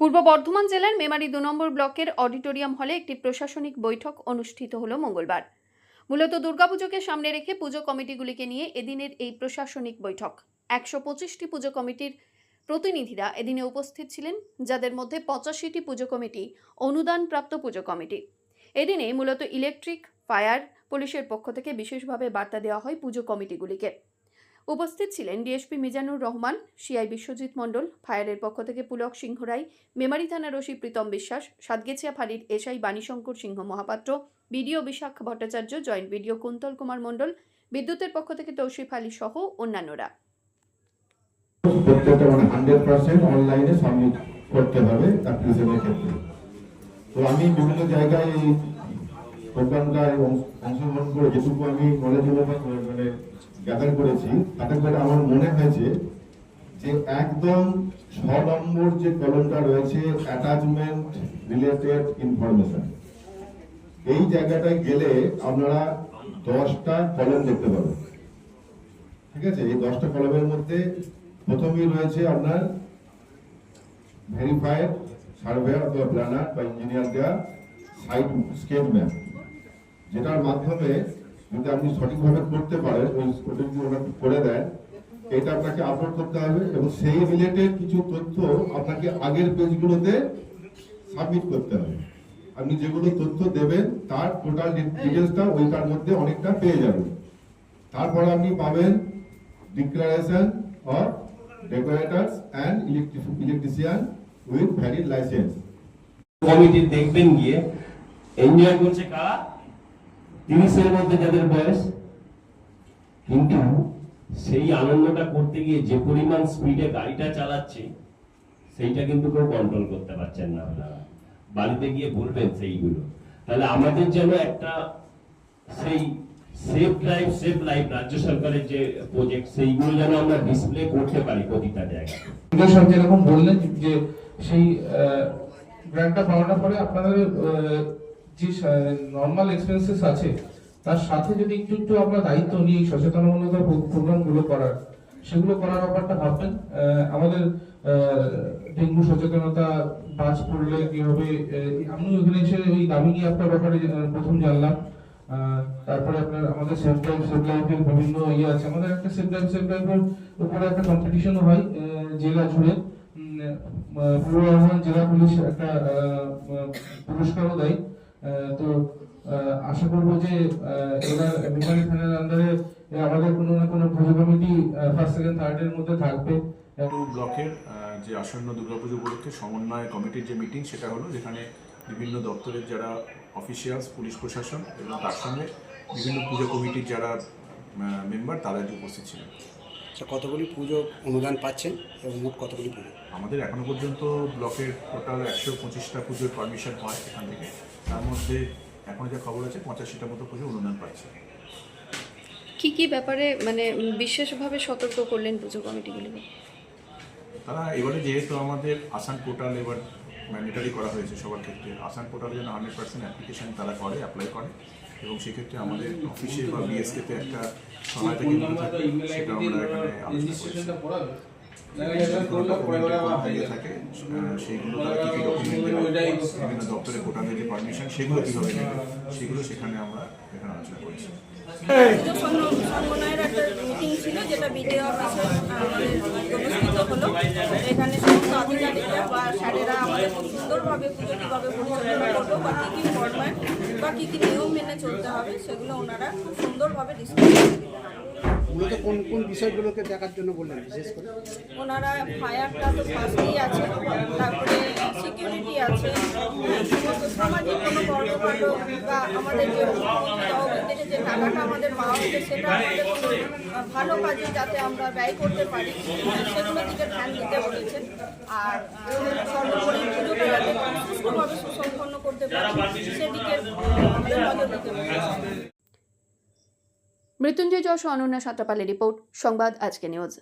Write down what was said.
পূর্ব বর্ধমান জেলার মেমারি দু নম্বর ব্লকের অডিটোরিয়াম হলে একটি প্রশাসনিক বৈঠক অনুষ্ঠিত হলো মঙ্গলবার। মূলত দুর্গাপুজোকে সামনে রেখে পুজো কমিটিগুলিকে নিয়ে এদিনের এই প্রশাসনিক বৈঠক। একশো পঁচিশটি পুজো কমিটির প্রতিনিধিরা এদিনে উপস্থিত ছিলেন, যাদের মধ্যে পঁচাশিটি পুজো কমিটি, অনুদানপ্রাপ্ত পুজো কমিটি। এদিনে মূলত ইলেকট্রিক, ফায়ার, পুলিশের পক্ষ থেকে বিশেষভাবে বার্তা দেওয়া হয় পুজো কমিটিগুলিকে। উপস্থিত ছিলেন ডিএসপি মিজানুর রহমান, সিআই বিশ্বজিৎ মণ্ডল, ফায়ারের পক্ষ থেকে পুলক সিংহ রায়, মেমারি থানার ওসি প্রীতম বিশ্বাস, সাতগেছিয়া ফাঁড়ির SI Banishankar Singha Mahapatra, BDO Bishakh Bhattacharya, joint BDO Kuntal Kumar Mondal, বিদ্যুতের পক্ষ থেকে তৌসিফ আলী সহ অন্যান্যরা। মানে আমি বিভিন্ন জায়গায় প্রোগ্রামটায় অংশ- অংশগ্রহণ করে যেটুকু আমি নলেজ মানে গ্যাদার করেছি, তাতে করে আমার মনে হয়েছে যে একদম ছ নম্বর যে কলমটা রয়েছে অ্যাটাচমেন্ট রিলেটেড ইনফরমেশন এই জায়গাটায় গেলে আপনারা দশটা কলম দেখতে পাবেন। ঠিক আছে? এই দশটা কলমের মধ্যে প্রথমেই রয়েছে আপনার ভেরিফাইড সার্ভেয়ার অথবা প্ল্যানার বা ইঞ্জিনিয়ার দেওয়া সাইট স্কেচ ম্যাপ যেটার মাধ্যমে যদি আপনি সঠিকভাবে করতে পারেন, ওই ওটা যদি করে দেন, এটা আপনাকে আপলোড করতে হবে এবং সেই রিলেটেড কিছু তথ্য আপনাকে আগের পেজগুলোতে সাবমিট করতে হবে। আপনি যেগুলো তথ্য দেবেন, তার টোটাল ডিটেলসটা ওইটার মধ্যে অনেকটা পেয়ে যাবেন। তারপর আপনি পাবেন declaration of decorators and electrician with valid licence committee দেখবেন গিয়ে এনজয় করছে কারা? তিরিশের মধ্যে যাদের বয়স, কিন্তু সেই আনন্দটা করতে গিয়ে যে পরিমাণ স্পিডে গাড়িটা চালাচ্ছে, সেইটা কিন্তু কেউ কন্ট্রোল করতে পারছেন না আপনারা। বাড়িতে গিয়ে বলবেন সেইগুলো। তাহলে আমাদের যেন একটা সেই সেফ ড্রাইভ সেফ লাইফ রাজ্য সরকারের যে প্রজেক্ট সেইগুলো যেন আমরা ডিসপ্লে করতে পারি প্রতিটা জায়গায়। যেরকম বললেন যে সেই গ্র্যান্টটা পাওয়ার পরে আপনাদের যে নর্মাল এক্সপেন্সেস আছে, তার সাথে যদি একটু একটু আমরা দায়িত্ব নিয়ে এই সচেতনমূলক প্রোগ্রাম করার, সেগুলো করার ব্যাপারটা ভাববেন। আমাদের ডেঙ্গু সচেতনতা বাজ পড়লে কি হবে আমি ওখানে এসে ওই দামিনী আপনার ব্যাপারে প্রথম জানলাম। তারপরে আপনার, আমাদের সেফ ড্রাইভ সেফ লাইফের বিভিন্ন ইয়ে আছে। আমাদের একটা সেফ ড্রাইভ সেফ লাইফের উপরে একটা কম্পিটিশনও হয় জেলা জুড়ে। পূর্ব বর্ধমান জেলা পুলিশ একটা পুরস্কারও দেয়। তো আশা করব যে এবার মেমারি থানার আমাদের কোনো না কোনো পুজো কমিটি ফার্স্ট সেকেন্ড থার্ড এর মধ্যে থাকবে। ব্লকের যে আসন্ন দুর্গাপুজো উপলক্ষে সমন্বয় কমিটির যে মিটিং সেটা হলো যেখানে বিভিন্ন দপ্তরের যারা অফিসিয়ালস পুলিশ প্রশাসন এবং তার সঙ্গে বিভিন্ন পুজো কমিটির যারা মেম্বার তারা উপস্থিত ছিলেন। আচ্ছা কতগুলি পুজো অনুদান পাচ্ছেন এবং মোট কতগুলি পুজো? আমাদের এখনও পর্যন্ত ব্লকের টোটাল একশো পঁচিশটা পুজোর পারমিশন হয় এখান থেকে। তার মধ্যে এখন যা খবর আছে পঁচাশিটা মতো পুজো অনুদান পাচ্ছে। কি কি ব্যাপারে মানে বিশেষভাবে সতর্ক করলেন পুজো কমিটিগুলিকে তারা এবারে যেহেতু আমাদের আসান পোর্টাল এবার ম্যান্ডেটারি করা হয়েছে সবার ক্ষেত্রে আসান পোর্টালে যেন হান্ড্রেড পার্সেন্ট অ্যাপ্লিকেশন তারা করে অ্যাপ্লাই করে। এবং সেক্ষেত্রে আমাদের অফিসে বা বিএসকেতে একটা সহায়তা কেন্দ্র সেটা আমরা এখানে আলোচনা করেছি। থাকে সেগুলো একটা মিটিং ছিল যেটা বিডিও এখানে স্যারেরা খুব সুন্দরভাবে বা কী কী ফরম্যাট বা কী কী নিয়ম মেনে চলতে হবে সেগুলো ওনারা খুব সুন্দরভাবে ডিসকাস করে মূলত কোন কোন বিষয়গুলোকে দেখার জন্য বললেন বিশেষ করে? ওনারা ফায়ারটা তো ফার্স্টেই আছে তারপরে সিকিউরিটি আছে হ্যাঁ, সামাজিক কোনো কর্মকাণ্ড বা আমাদের যে তহবিল থেকে যে টাকাটা আমাদের পাওয়া হচ্ছে সেটা আমাদের ভালো কাজে যাতে আমরা ব্যয় করতে পারি হ্যাঁ, সেগুলো দিকে ধ্যান দিতে বলেছেন। আর সর্বোপরি পুজোটা যাতে সুষ্ঠুভাবে সুসম্পন্ন করতে পারি সেদিকে আমাদের নজর দিতে মৃত্যুঞ্জয় যশ অনন্যা সাঁতরাপালের রিপোর্ট সংবাদ আজকে নিউজ।